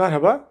Merhaba.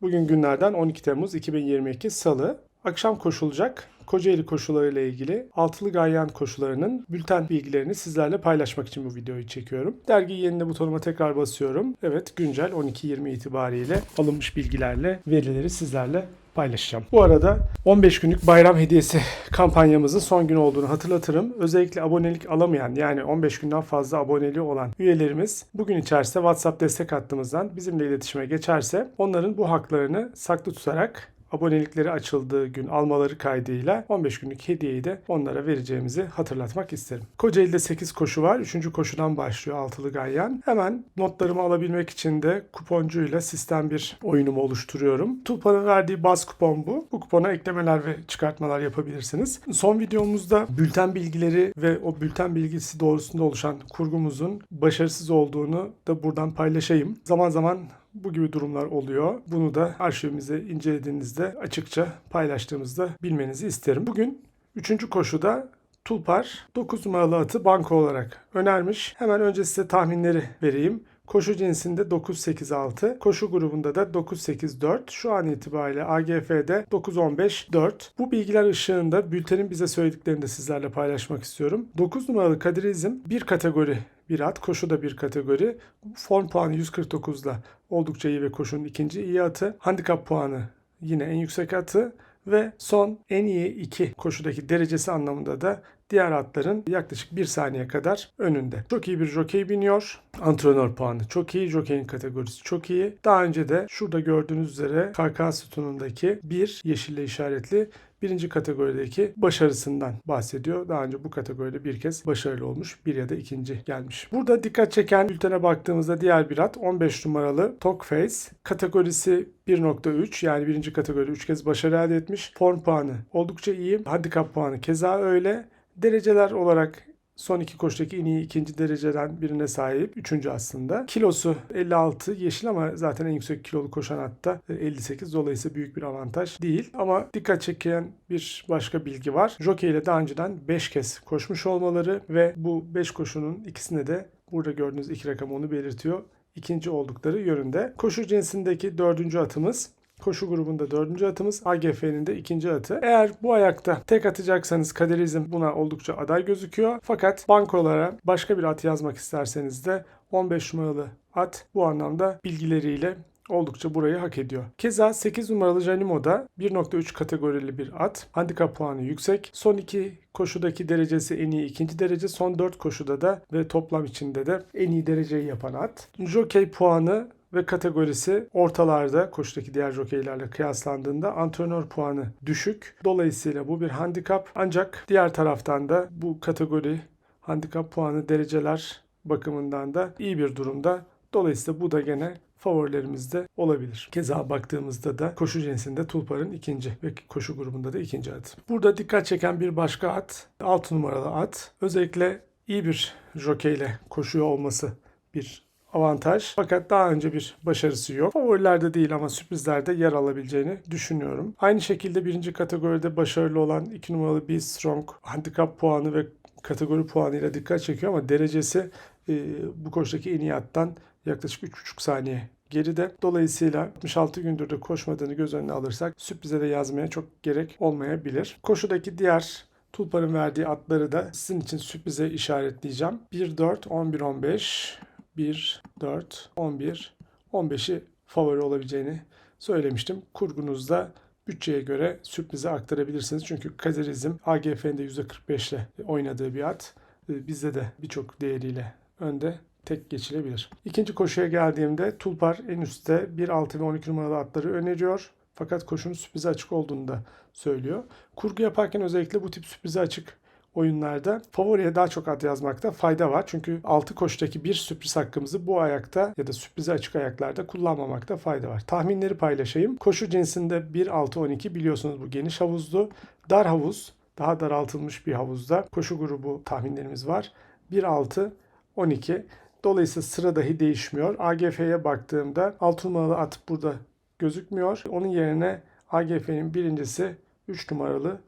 Bugün günlerden 12 Temmuz 2022 Salı. Akşam koşulacak Kocaeli koşularıyla ilgili altılı ganyan koşularının bülten bilgilerini sizlerle paylaşmak için bu videoyu çekiyorum. Dergi yenile butonuma tekrar basıyorum. Evet güncel 12.20 itibariyle alınmış bilgilerle verileri sizlerle paylaşacağım. Bu arada 15 günlük bayram hediyesi kampanyamızın son gün olduğunu hatırlatırım. Özellikle abonelik alamayan yani 15 günden fazla aboneliği olan üyelerimiz bugün içerisinde WhatsApp destek hattımızdan bizimle iletişime geçerse onların bu haklarını saklı tutarak abonelikleri açıldığı gün almaları kaydıyla 15 günlük hediyeyi de onlara vereceğimizi hatırlatmak isterim. Kocaeli'de 8 koşu var. 3. koşudan başlıyor altılı ganyan. Hemen notlarımı alabilmek için de kuponcuyla sistem bir oyunumu oluşturuyorum. Tulpa'nın verdiği baz kupon bu. Bu kupona eklemeler ve çıkartmalar yapabilirsiniz. Son videomuzda bülten bilgileri ve o bülten bilgisi doğrusunda oluşan kurgumuzun başarısız olduğunu da buradan paylaşayım. Zaman zaman bu gibi durumlar oluyor. Bunu da arşivimizi incelediğinizde açıkça paylaştığımızda bilmenizi isterim. Bugün 3. koşuda Tulpar 9 numaralı atı banko olarak önermiş. Hemen önce size tahminleri vereyim. Koşu cinsinde 9-8-6, koşu grubunda da 9-8-4. Şu an itibariyle AGF'de 9-15-4. Bu bilgiler ışığında bültenin bize söylediklerini de sizlerle paylaşmak istiyorum. 9 numaralı Kadirizm bir kategori bir at, koşu da bir kategori. Form puanı 149'da oldukça iyi ve koşunun ikinci iyi atı. Handikap puanı yine en yüksek atı ve son en iyi iki koşudaki derecesi anlamında da diğer atların yaklaşık bir saniye kadar önünde. Çok iyi bir jokey biniyor. Antrenör puanı çok iyi. Jokeyin kategorisi çok iyi. Daha önce de şurada gördüğünüz üzere KK sütunundaki bir yeşille işaretli birinci kategorideki başarısından bahsediyor. Daha önce bu kategoride bir kez başarılı olmuş. Bir ya da ikinci gelmiş. Burada dikkat çeken bültene baktığımızda diğer bir at 15 numaralı Talk Face. Kategorisi 1.3 yani birinci kategoride 3 kez başarı elde etmiş. Form puanı oldukça iyi. Handikap puanı keza öyle. Dereceler olarak son iki koşudaki en iyi ikinci dereceden birine sahip. Üçüncü aslında. Kilosu 56 yeşil ama zaten en yüksek kilolu koşan hatta 58. Dolayısıyla büyük bir avantaj değil. Ama dikkat çeken bir başka bilgi var. Jockey ile daha önceden 5 kez koşmuş olmaları ve bu 5 koşunun ikisine de burada gördüğünüz iki rakam onu belirtiyor. İkinci oldukları yönünde. Koşu cinsindeki dördüncü atımız Koşu grubunda dördüncü atımız. AGF'nin de ikinci atı. Eğer bu ayakta tek atacaksanız kaderizm buna oldukça aday gözüküyor. Fakat bankolara başka bir at yazmak isterseniz de 15 numaralı at bu anlamda bilgileriyle oldukça burayı hak ediyor. Keza 8 numaralı Janimo da 1.3 kategorili bir at. Handikap puanı yüksek. Son iki koşudaki derecesi en iyi ikinci derece. Son 4 koşuda da ve toplam içinde de en iyi dereceyi yapan at. Jockey puanı ve kategorisi ortalarda koşudaki diğer jokeylerle kıyaslandığında antrenör puanı düşük. Dolayısıyla bu bir handikap. Ancak diğer taraftan da bu kategori handikap puanı dereceler bakımından da iyi bir durumda. Dolayısıyla bu da gene favorilerimizde olabilir. Keza baktığımızda da koşu cinsinde Tulpar'ın ikinci ve koşu grubunda da ikinci at. Burada dikkat çeken bir başka at 6 numaralı at. Özellikle iyi bir jokeyle koşuyor olması bir avantaj. Fakat daha önce bir başarısı yok. Favorilerde değil ama sürprizlerde yer alabileceğini düşünüyorum. Aynı şekilde birinci kategoride başarılı olan 2 numaralı Be Strong handikap puanı ve kategori puanıyla dikkat çekiyor ama derecesi e, bu koşudaki en iyi attan yaklaşık 3,5 saniye geride. Dolayısıyla 66 gündür de koşmadığını göz önüne alırsak sürprize de yazmaya çok gerek olmayabilir. Koşudaki diğer Tulpar'ın verdiği atları da sizin için sürprize işaretleyeceğim. 1-4, 11-15, 1, 4, 11, 15'i favori olabileceğini söylemiştim. Kurgunuzda bütçeye göre sürprize aktarabilirsiniz. Çünkü Kaderizm AGF'nin de %45 ile oynadığı bir at. Bizde de birçok değeriyle önde tek geçilebilir. İkinci koşuya geldiğimde Tulpar en üstte 1, 6 ve 12 numaralı atları öneriyor. Fakat koşunun sürprize açık olduğunu da söylüyor. Kurgu yaparken özellikle bu tip sürprize açık oyunlarda favoriye daha çok at yazmakta fayda var. Çünkü 6 koşudaki bir sürpriz hakkımızı bu ayakta ya da sürprize açık ayaklarda kullanmamakta fayda var. Tahminleri paylaşayım. Koşu cinsinde 1-6-12 biliyorsunuz bu geniş havuzlu. Dar havuz daha daraltılmış bir havuzda koşu grubu tahminlerimiz var. 1-6-12 Dolayısıyla sıra dahi değişmiyor. AGF'ye baktığımda 6 numaralı at burada gözükmüyor. Onun yerine AGF'nin birincisi 3 numaralı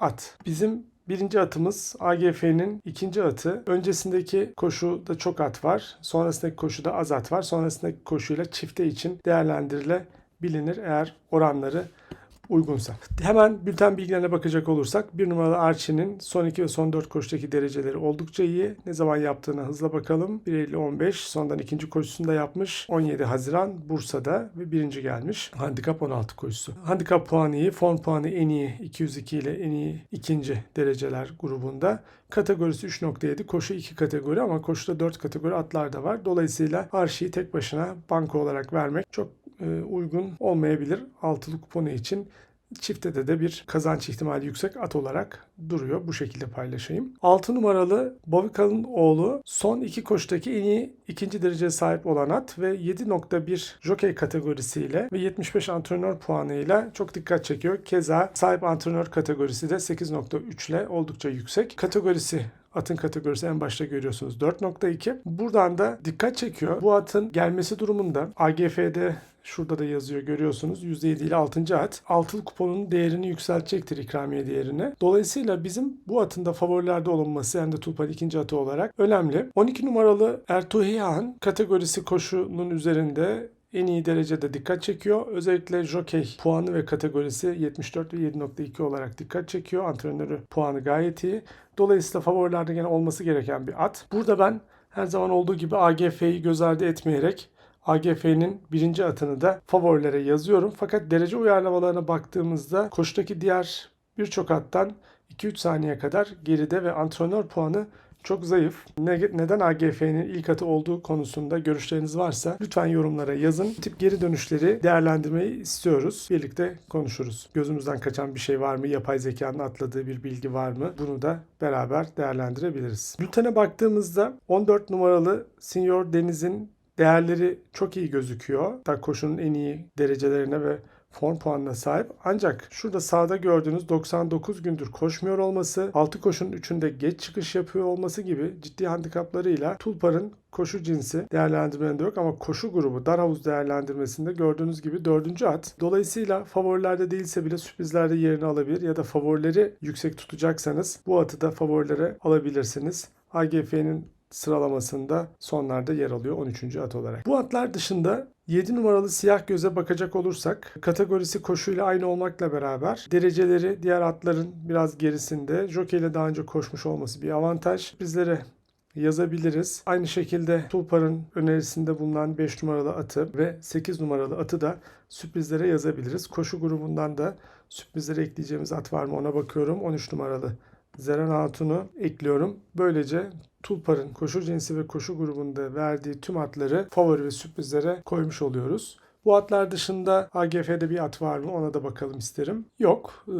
at. Bizim Birinci atımız AGF'nin ikinci atı. Öncesindeki koşuda çok at var. Sonrasındaki koşuda az at var. Sonrasındaki koşuyla çifte için değerlendirilebilir eğer oranları uygunsa. Hemen bülten bilgilerine bakacak olursak bir numaralı Archie'nin son 2 ve son 4 koşudaki dereceleri oldukça iyi. Ne zaman yaptığına hızla bakalım. 1.50-15 sondan ikinci koşusunda yapmış. 17 Haziran Bursa'da ve birinci gelmiş. Handikap 16 koşusu. Handikap puanı iyi, form puanı en iyi 202 ile en iyi ikinci dereceler grubunda. Kategorisi 3.7, koşu 2 kategori ama koşuda 4 kategori atlar da var. Dolayısıyla Archie'yi tek başına banko olarak vermek çok uygun olmayabilir altılı kuponu için. Çifte de bir kazanç ihtimali yüksek at olarak duruyor. Bu şekilde paylaşayım. 6 numaralı Bovikal'ın oğlu son iki koştaki en iyi ikinci dereceye sahip olan at ve 7.1 jockey kategorisiyle ve 75 antrenör puanıyla çok dikkat çekiyor. Keza sahip antrenör kategorisi de 8.3 ile oldukça yüksek. Kategorisi Atın kategorisi en başta görüyorsunuz 4.2. Buradan da dikkat çekiyor. Bu atın gelmesi durumunda AGF'de Şurada da yazıyor görüyorsunuz. %7 ile 6. at. Altılı kuponun değerini yükseltecektir ikramiye değerini. Dolayısıyla bizim bu atın da favorilerde olunması yani de Tulpan ikinci atı olarak önemli. 12 numaralı Ertuğhan kategorisi koşunun üzerinde en iyi derecede dikkat çekiyor. Özellikle jockey puanı ve kategorisi 74 ve 7.2 olarak dikkat çekiyor. Antrenörü puanı gayet iyi. Dolayısıyla favorilerde gene olması gereken bir at. Burada ben her zaman olduğu gibi AGF'yi göz ardı etmeyerek AGF'nin birinci atını da favorilere yazıyorum. Fakat derece uyarlamalarına baktığımızda koştaki diğer birçok attan 2-3 saniye kadar geride ve antrenör puanı çok zayıf. Ne, neden AGF'nin ilk atı olduğu konusunda görüşleriniz varsa lütfen yorumlara yazın. Tip geri dönüşleri değerlendirmeyi istiyoruz. Birlikte konuşuruz. Gözümüzden kaçan bir şey var mı? Yapay zekanın atladığı bir bilgi var mı? Bunu da beraber değerlendirebiliriz. Bültene baktığımızda 14 numaralı Senior Deniz'in değerleri çok iyi gözüküyor. Hatta koşunun en iyi derecelerine ve form puanına sahip. Ancak şurada sağda gördüğünüz 99 gündür koşmuyor olması, 6 koşunun 3'ünde geç çıkış yapıyor olması gibi ciddi handikaplarıyla Tulpar'ın koşu cinsi değerlendirmelerinde yok ama koşu grubu dar havuz değerlendirmesinde gördüğünüz gibi dördüncü at. Dolayısıyla favorilerde değilse bile sürprizlerde yerini alabilir ya da favorileri yüksek tutacaksanız bu atı da favorilere alabilirsiniz. AGF'nin sıralamasında sonlarda yer alıyor 13. at olarak. Bu atlar dışında 7 numaralı siyah göze bakacak olursak kategorisi koşuyla aynı olmakla beraber dereceleri diğer atların biraz gerisinde. Jockey ile daha önce koşmuş olması bir avantaj. Bizlere yazabiliriz. Aynı şekilde Tulpar'ın önerisinde bulunan 5 numaralı atı ve 8 numaralı atı da sürprizlere yazabiliriz. Koşu grubundan da sürprizlere ekleyeceğimiz at var mı ona bakıyorum. 13 numaralı Zeren Hatun'u ekliyorum. Böylece Tulpar'ın koşu cinsi ve koşu grubunda verdiği tüm atları favori ve sürprizlere koymuş oluyoruz. Bu atlar dışında AGF'de bir at var mı ona da bakalım isterim. Yok. Ee,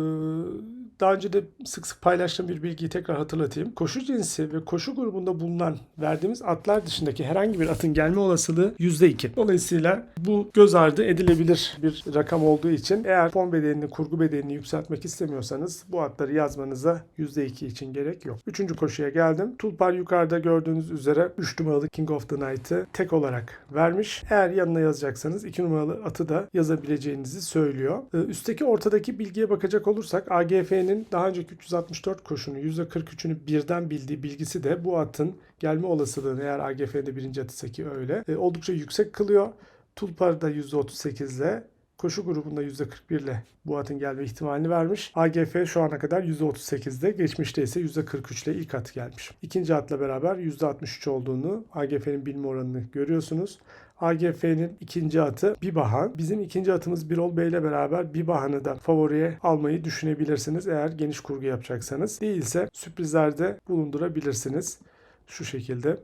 daha önce de sık sık paylaştığım bir bilgiyi tekrar hatırlatayım. Koşu cinsi ve koşu grubunda bulunan verdiğimiz atlar dışındaki herhangi bir atın gelme olasılığı %2. Dolayısıyla bu göz ardı edilebilir bir rakam olduğu için eğer fon bedelini, kurgu bedelini yükseltmek istemiyorsanız bu atları yazmanıza %2 için gerek yok. Üçüncü koşuya geldim. Tulpar yukarıda gördüğünüz üzere 3 numaralı King of the Night'ı tek olarak vermiş. Eğer yanına yazacaksanız 2 numaralı atı da yazabileceğinizi söylüyor. Ee, üstteki ortadaki bilgiye bakacak olursak AGF'nin daha önceki 364 koşunu %43'ünü birden bildiği bilgisi de bu atın gelme olasılığını eğer AGF'de birinci atıysa ki öyle e, oldukça yüksek kılıyor. Tulpar'da %38 ile koşu grubunda %41 ile bu atın gelme ihtimalini vermiş. AGF şu ana kadar %38'de, geçmişte ise %43 ile ilk at gelmiş. İkinci atla beraber %63 olduğunu AGF'nin bilme oranını görüyorsunuz. AGF'nin ikinci atı Bibahan. Bizim ikinci atımız Birol Bey ile beraber Bibahan'ı da favoriye almayı düşünebilirsiniz eğer geniş kurgu yapacaksanız. Değilse sürprizlerde bulundurabilirsiniz. Şu şekilde.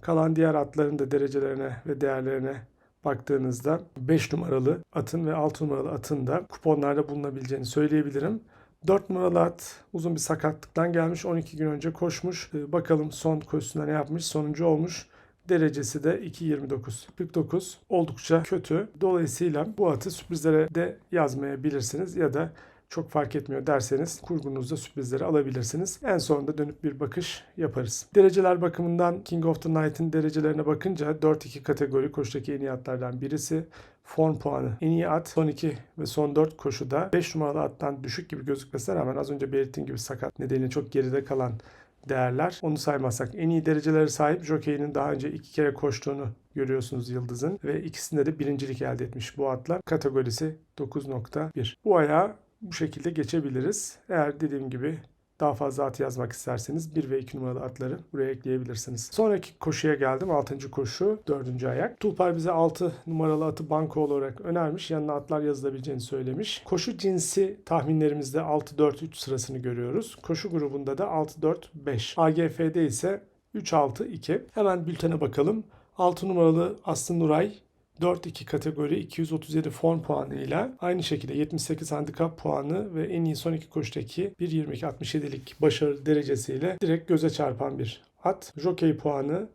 Kalan diğer atların da derecelerine ve değerlerine baktığınızda 5 numaralı atın ve 6 numaralı atın da kuponlarda bulunabileceğini söyleyebilirim. 4 numaralı at uzun bir sakatlıktan gelmiş. 12 gün önce koşmuş. Ee, bakalım son koşusunda ne yapmış? Sonuncu olmuş. Derecesi de 2.29. 49 oldukça kötü. Dolayısıyla bu atı sürprizlere de yazmayabilirsiniz ya da çok fark etmiyor derseniz kurgunuzda sürprizleri alabilirsiniz. En sonunda dönüp bir bakış yaparız. Dereceler bakımından King of the Night'ın derecelerine bakınca 4-2 kategori koşudaki en iyi atlardan birisi. Form puanı en iyi at. Son 2 ve son 4 koşuda 5 numaralı attan düşük gibi gözükmesine rağmen az önce belirttiğim gibi sakat nedeniyle çok geride kalan değerler. Onu saymazsak en iyi derecelere sahip Jockey'nin daha önce iki kere koştuğunu görüyorsunuz Yıldız'ın ve ikisinde de birincilik elde etmiş bu atlar. Kategorisi 9.1. Bu ayağı bu şekilde geçebiliriz. Eğer dediğim gibi daha fazla at yazmak isterseniz 1 ve 2 numaralı atları buraya ekleyebilirsiniz. Sonraki koşuya geldim. 6. koşu 4. ayak. Tulpar bize 6 numaralı atı banko olarak önermiş. Yanına atlar yazılabileceğini söylemiş. Koşu cinsi tahminlerimizde 6-4-3 sırasını görüyoruz. Koşu grubunda da 6-4-5. AGF'de ise 3-6-2. Hemen bültene bakalım. 6 numaralı Aslı Nuray 4-2 kategori 237 form puanıyla aynı şekilde 78 handikap puanı ve en iyi son iki koşudaki 1.22.67'lik başarı derecesiyle direkt göze çarpan bir at. Jockey puanı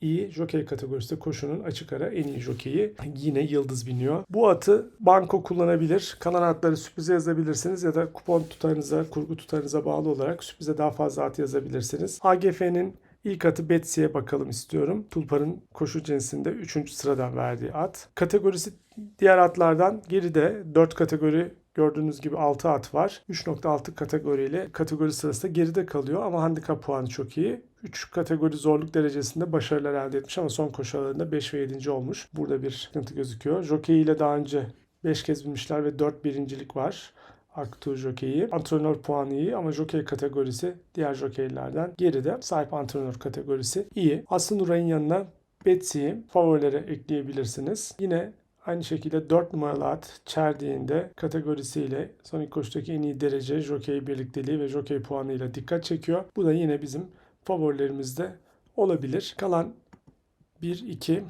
iyi. Jockey kategorisinde koşunun açık ara en iyi jokeyi yine Yıldız biniyor. Bu atı banko kullanabilir. Kalan atları sürprize yazabilirsiniz ya da kupon tutarınıza, kurgu tutarınıza bağlı olarak sürprize daha fazla at yazabilirsiniz. AGF'nin İlk atı Betsy'ye bakalım istiyorum. Tulpar'ın koşu cinsinde 3. sıradan verdiği at. Kategorisi diğer atlardan geride 4 kategori gördüğünüz gibi 6 at var. 3.6 kategoriyle kategori sırasında geride kalıyor ama handikap puanı çok iyi. 3 kategori zorluk derecesinde başarılar elde etmiş ama son koşularında 5 ve 7. olmuş. Burada bir sıkıntı gözüküyor. Jockey ile daha önce 5 kez binmişler ve 4 birincilik var. Aktu jokeyi. Antrenör puanı iyi ama jokey kategorisi diğer jokeylerden geride. Sahip antrenör kategorisi iyi. Aslı Nuray'ın yanına Betsy'yi favorilere ekleyebilirsiniz. Yine Aynı şekilde 4 numaralı at Çerdiğinde kategorisiyle son iki koşudaki en iyi derece jokey birlikteliği ve jokey puanıyla dikkat çekiyor. Bu da yine bizim favorilerimizde olabilir. Kalan 1, 2, ve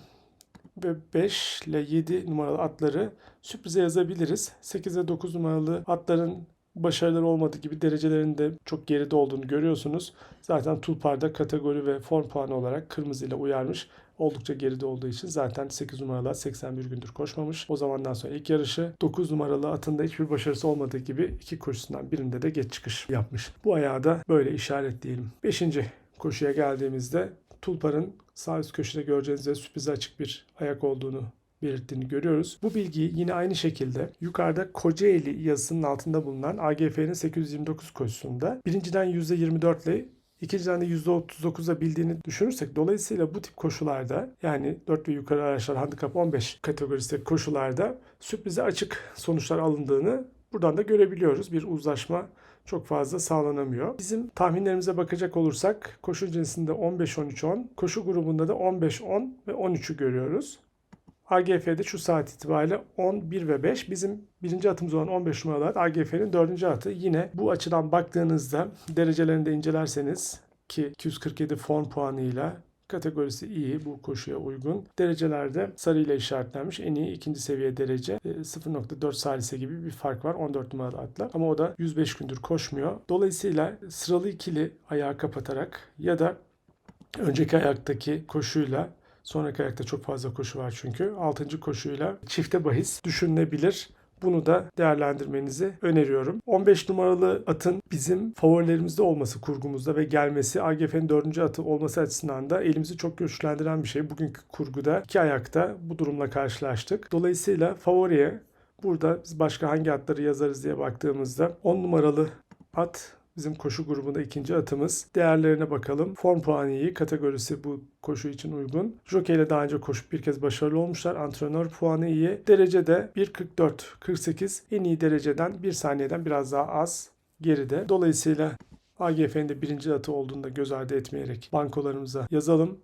5 ile 7 numaralı atları sürprize yazabiliriz. 8 ve 9 numaralı atların başarıları olmadığı gibi derecelerinde çok geride olduğunu görüyorsunuz. Zaten Tulpar'da kategori ve form puanı olarak kırmızı ile uyarmış. Oldukça geride olduğu için zaten 8 numaralı at 81 gündür koşmamış. O zamandan sonra ilk yarışı 9 numaralı atında hiçbir başarısı olmadığı gibi iki koşusundan birinde de geç çıkış yapmış. Bu ayağı da böyle işaretleyelim. 5. koşuya geldiğimizde Tulpar'ın sağ üst köşede göreceğiniz üzere sürprize açık bir ayak olduğunu belirttiğini görüyoruz. Bu bilgiyi yine aynı şekilde yukarıda Kocaeli yazısının altında bulunan AGF'nin 829 koşusunda birinciden %24 ile ikinciden de %39'a bildiğini düşünürsek dolayısıyla bu tip koşularda yani 4 ve yukarı araçlar handikap 15 kategorisindeki koşularda sürprize açık sonuçlar alındığını buradan da görebiliyoruz. Bir uzlaşma çok fazla sağlanamıyor. Bizim tahminlerimize bakacak olursak koşu cinsinde 15-13-10, koşu grubunda da 15-10 ve 13'ü görüyoruz. AGF'de şu saat itibariyle 10, 1 ve 5. Bizim birinci atımız olan 15 numaralı AGF'nin dördüncü atı. Yine bu açıdan baktığınızda derecelerini de incelerseniz ki 247 form puanıyla kategorisi iyi bu koşuya uygun. Derecelerde sarı ile işaretlenmiş. En iyi ikinci seviye derece 0.4 salise gibi bir fark var 14 numaralı atla. Ama o da 105 gündür koşmuyor. Dolayısıyla sıralı ikili ayağı kapatarak ya da önceki ayaktaki koşuyla Sonraki ayakta çok fazla koşu var çünkü. 6. koşuyla çifte bahis düşünülebilir. Bunu da değerlendirmenizi öneriyorum. 15 numaralı atın bizim favorilerimizde olması kurgumuzda ve gelmesi AGF'nin 4. atı olması açısından da elimizi çok güçlendiren bir şey. Bugünkü kurguda iki ayakta bu durumla karşılaştık. Dolayısıyla favoriye burada biz başka hangi atları yazarız diye baktığımızda 10 numaralı at Bizim koşu grubunda ikinci atımız. Değerlerine bakalım. Form puanı iyi. Kategorisi bu koşu için uygun. Jockey ile daha önce koşup bir kez başarılı olmuşlar. Antrenör puanı iyi. Derecede 1.44-48. En iyi dereceden bir saniyeden biraz daha az geride. Dolayısıyla AGF'nin de birinci atı olduğunu da göz ardı etmeyerek bankolarımıza yazalım.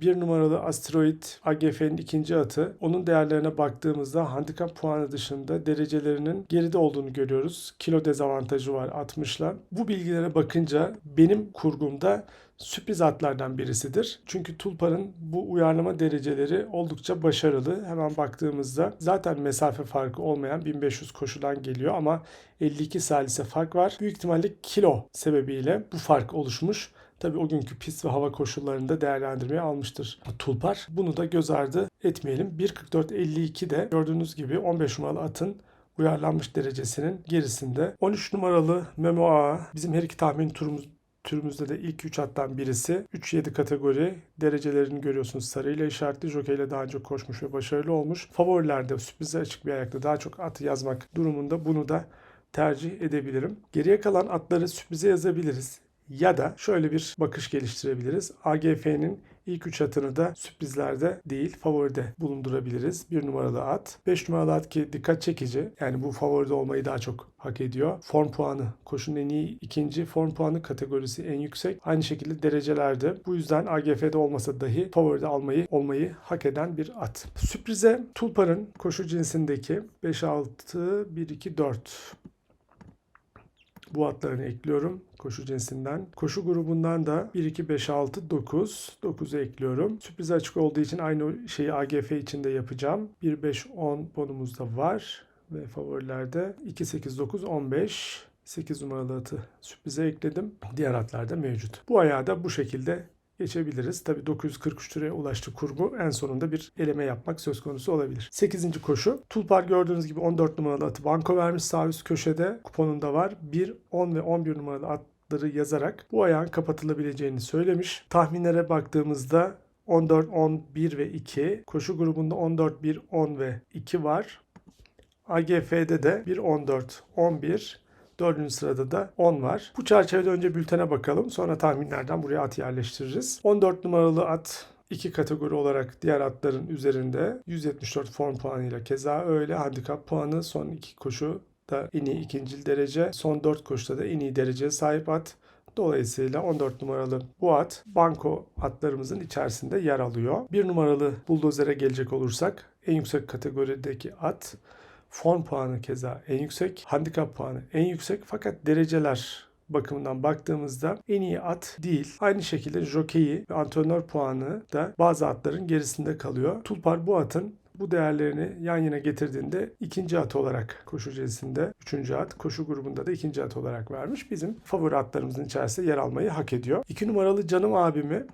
Bir numaralı asteroid AGF'nin ikinci atı. Onun değerlerine baktığımızda handikap puanı dışında derecelerinin geride olduğunu görüyoruz. Kilo dezavantajı var 60'la. Bu bilgilere bakınca benim kurgumda sürpriz atlardan birisidir. Çünkü Tulpar'ın bu uyarlama dereceleri oldukça başarılı. Hemen baktığımızda zaten mesafe farkı olmayan 1500 koşudan geliyor ama 52 salise fark var. Büyük ihtimalle kilo sebebiyle bu fark oluşmuş. Tabii o günkü pist ve hava koşullarında değerlendirmeye almıştır Tulpar. Bunu da göz ardı etmeyelim. 1.44.52'de gördüğünüz gibi 15 numaralı atın uyarlanmış derecesinin gerisinde. 13 numaralı Memo A bizim her iki tahmin turumuz türümüzde de ilk 3 attan birisi. 3-7 kategori derecelerini görüyorsunuz sarıyla işaretli. Jockey ile daha önce koşmuş ve başarılı olmuş. Favorilerde sürprize açık bir ayakta daha çok at yazmak durumunda bunu da tercih edebilirim. Geriye kalan atları sürprize yazabiliriz. Ya da şöyle bir bakış geliştirebiliriz. AGF'nin ilk 3 atını da sürprizlerde değil favoride bulundurabiliriz. 1 numaralı at. 5 numaralı at ki dikkat çekici. Yani bu favoride olmayı daha çok hak ediyor. Form puanı koşunun en iyi ikinci form puanı kategorisi en yüksek. Aynı şekilde derecelerde. Bu yüzden AGF'de olmasa dahi favoride almayı olmayı hak eden bir at. Sürprize Tulpar'ın koşu cinsindeki 5-6 1-2-4 bu atlarını ekliyorum koşu cinsinden. Koşu grubundan da 1, 2, 5, 6, 9. 9'u ekliyorum. Sürpriz açık olduğu için aynı şeyi AGF için de yapacağım. 1, 5, 10 bonumuz da var. Ve favorilerde 2, 8, 9, 15. 8 numaralı atı sürprize ekledim. Diğer atlar da mevcut. Bu ayağı da bu şekilde geçebiliriz. Tabi 943 liraya ulaştı kurgu. En sonunda bir eleme yapmak söz konusu olabilir. 8. koşu. Tulpar gördüğünüz gibi 14 numaralı atı banko vermiş. Sağ üst köşede kuponunda var. 1, 10 ve 11 numaralı atları yazarak bu ayağın kapatılabileceğini söylemiş. Tahminlere baktığımızda 14, 11 ve 2. Koşu grubunda 14, 1, 10 ve 2 var. AGF'de de 1, 14, 11, Dördüncü sırada da 10 var. Bu çerçevede önce bültene bakalım. Sonra tahminlerden buraya at yerleştiririz. 14 numaralı at iki kategori olarak diğer atların üzerinde 174 form puanıyla keza öyle handikap puanı son iki koşu da en iyi ikincil derece son 4 koşuda da en iyi dereceye sahip at. Dolayısıyla 14 numaralı bu at banko atlarımızın içerisinde yer alıyor. 1 numaralı buldozere gelecek olursak en yüksek kategorideki at Form puanı keza en yüksek. Handikap puanı en yüksek. Fakat dereceler bakımından baktığımızda en iyi at değil. Aynı şekilde jokeyi ve antrenör puanı da bazı atların gerisinde kalıyor. Tulpar bu atın bu değerlerini yan yana getirdiğinde ikinci at olarak koşu cinsinde, üçüncü at, koşu grubunda da ikinci at olarak vermiş. Bizim favori atlarımızın içerisinde yer almayı hak ediyor. İki numaralı canım abimi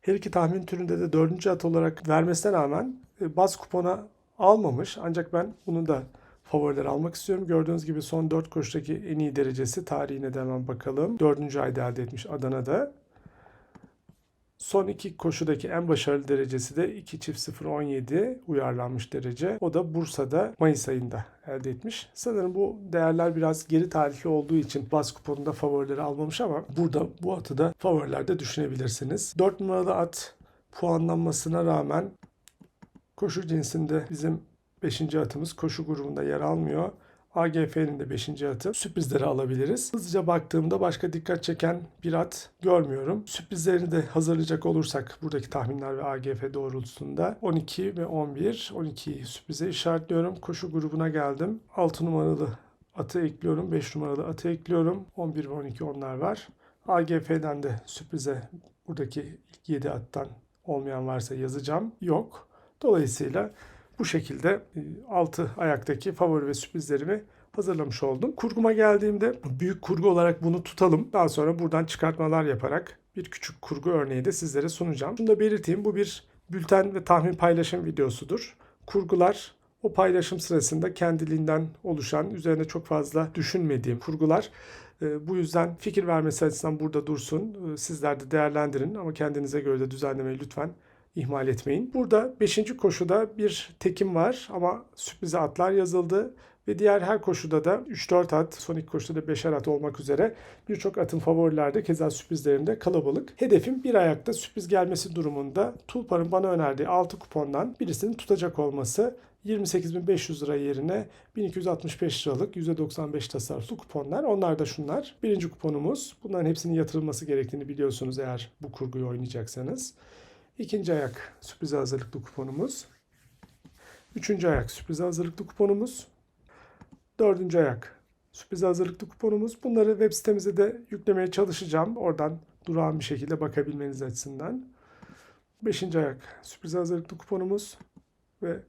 her iki tahmin türünde de dördüncü at olarak vermesine rağmen e, baz kupona almamış. Ancak ben bunu da favoriler almak istiyorum. Gördüğünüz gibi son 4 koşudaki en iyi derecesi tarihine de hemen bakalım. 4. ayda elde etmiş Adana'da. Son iki koşudaki en başarılı derecesi de 2 çift 0 17 uyarlanmış derece. O da Bursa'da Mayıs ayında elde etmiş. Sanırım bu değerler biraz geri tarihli olduğu için baz kuponunda favorileri almamış ama burada bu atı da favorilerde düşünebilirsiniz. 4 numaralı at puanlanmasına rağmen koşu cinsinde bizim 5. atımız koşu grubunda yer almıyor. AGF'nin de 5. atı. Sürprizleri alabiliriz. Hızlıca baktığımda başka dikkat çeken bir at görmüyorum. Sürprizlerini de hazırlayacak olursak buradaki tahminler ve AGF doğrultusunda 12 ve 11. 12'yi sürprize işaretliyorum. Koşu grubuna geldim. 6 numaralı atı ekliyorum. 5 numaralı atı ekliyorum. 11 ve 12 onlar var. AGF'den de sürprize buradaki ilk 7 attan olmayan varsa yazacağım. Yok. Dolayısıyla bu şekilde 6 ayaktaki favori ve sürprizlerimi hazırlamış oldum. Kurguma geldiğimde büyük kurgu olarak bunu tutalım. Daha sonra buradan çıkartmalar yaparak bir küçük kurgu örneği de sizlere sunacağım. Şunu da belirteyim. Bu bir bülten ve tahmin paylaşım videosudur. Kurgular o paylaşım sırasında kendiliğinden oluşan, üzerine çok fazla düşünmediğim kurgular. Bu yüzden fikir vermesi açısından burada dursun. Sizler de değerlendirin ama kendinize göre de düzenlemeyi lütfen ihmal etmeyin. Burada 5. koşuda bir tekim var ama sürprize atlar yazıldı. Ve diğer her koşuda da 3-4 at, son iki koşuda da 5'er at olmak üzere birçok atın favorilerde keza sürprizlerinde kalabalık. Hedefim bir ayakta sürpriz gelmesi durumunda Tulpar'ın bana önerdiği 6 kupondan birisini tutacak olması 28.500 lira yerine 1265 liralık %95 tasarruflu kuponlar. Onlar da şunlar. Birinci kuponumuz. Bunların hepsinin yatırılması gerektiğini biliyorsunuz eğer bu kurguyu oynayacaksanız. İkinci ayak sürprize hazırlıklı kuponumuz. Üçüncü ayak sürprize hazırlıklı kuponumuz. Dördüncü ayak sürprize hazırlıklı kuponumuz. Bunları web sitemize de yüklemeye çalışacağım. Oradan durağan bir şekilde bakabilmeniz açısından. Beşinci ayak sürprize hazırlıklı kuponumuz. Ve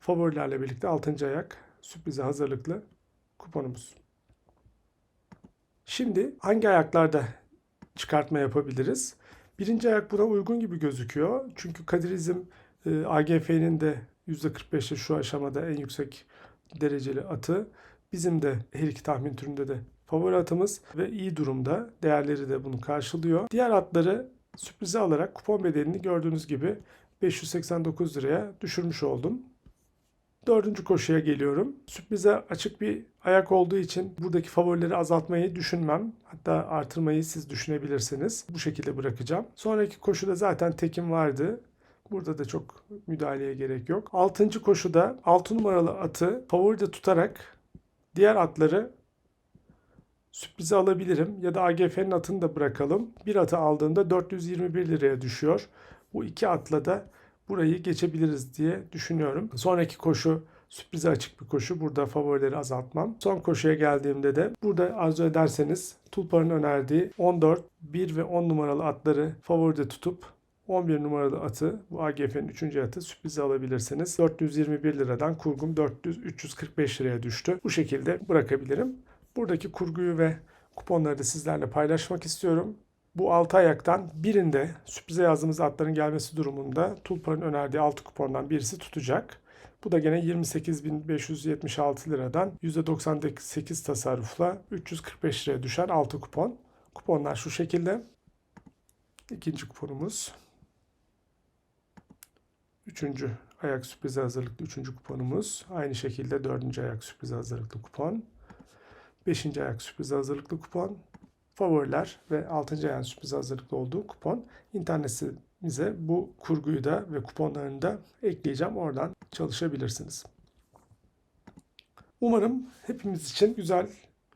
favorilerle birlikte altıncı ayak sürprize hazırlıklı kuponumuz. Şimdi hangi ayaklarda çıkartma yapabiliriz? Birinci ayak buna uygun gibi gözüküyor. Çünkü Kadirizm e, AGF'nin de %45'i şu aşamada en yüksek dereceli atı. Bizim de her iki tahmin türünde de favori atımız ve iyi durumda. Değerleri de bunu karşılıyor. Diğer atları sürprize alarak kupon bedelini gördüğünüz gibi 589 liraya düşürmüş oldum. Dördüncü koşuya geliyorum. Sürprize açık bir ayak olduğu için buradaki favorileri azaltmayı düşünmem. Hatta artırmayı siz düşünebilirsiniz. Bu şekilde bırakacağım. Sonraki koşuda zaten tekim vardı. Burada da çok müdahaleye gerek yok. Altıncı koşuda 6 numaralı atı favoride tutarak diğer atları sürprize alabilirim. Ya da AGF'nin atını da bırakalım. Bir atı aldığında 421 liraya düşüyor. Bu iki atla da burayı geçebiliriz diye düşünüyorum. Sonraki koşu sürprize açık bir koşu. Burada favorileri azaltmam. Son koşuya geldiğimde de burada arzu ederseniz Tulpar'ın önerdiği 14, 1 ve 10 numaralı atları favoride tutup 11 numaralı atı bu AGF'nin 3. atı sürprize alabilirsiniz. 421 liradan kurgum 400 345 liraya düştü. Bu şekilde bırakabilirim. Buradaki kurguyu ve kuponları da sizlerle paylaşmak istiyorum. Bu 6 ayaktan birinde sürprize yazdığımız atların gelmesi durumunda Tulpar'ın önerdiği 6 kupondan birisi tutacak. Bu da gene 28.576 liradan %98 tasarrufla 345 liraya düşen 6 kupon. Kuponlar şu şekilde. İkinci kuponumuz. Üçüncü ayak sürprize hazırlıklı üçüncü kuponumuz. Aynı şekilde dördüncü ayak sürprize hazırlıklı kupon. Beşinci ayak sürprize hazırlıklı kupon. Favoriler ve altıncı ayak sürprize hazırlıklı olduğu kupon. İnternetimize bu kurguyu da ve kuponlarını da ekleyeceğim. Oradan çalışabilirsiniz. Umarım hepimiz için güzel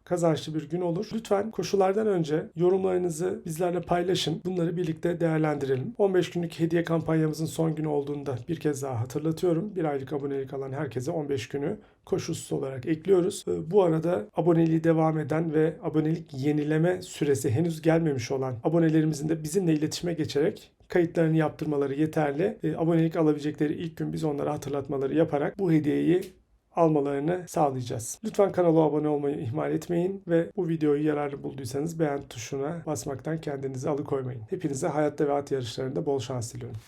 kazançlı bir gün olur. Lütfen koşulardan önce yorumlarınızı bizlerle paylaşın. Bunları birlikte değerlendirelim. 15 günlük hediye kampanyamızın son günü olduğunda bir kez daha hatırlatıyorum. Bir aylık abonelik alan herkese 15 günü koşulsuz olarak ekliyoruz. Ee, Bu arada aboneliği devam eden ve abonelik yenileme süresi henüz gelmemiş olan abonelerimizin de bizimle iletişime geçerek kayıtlarını yaptırmaları yeterli. Ee, Abonelik alabilecekleri ilk gün biz onlara hatırlatmaları yaparak bu hediyeyi almalarını sağlayacağız. Lütfen kanala abone olmayı ihmal etmeyin ve bu videoyu yararlı bulduysanız beğen tuşuna basmaktan kendinizi alıkoymayın. Hepinize hayatta ve at yarışlarında bol şans diliyorum.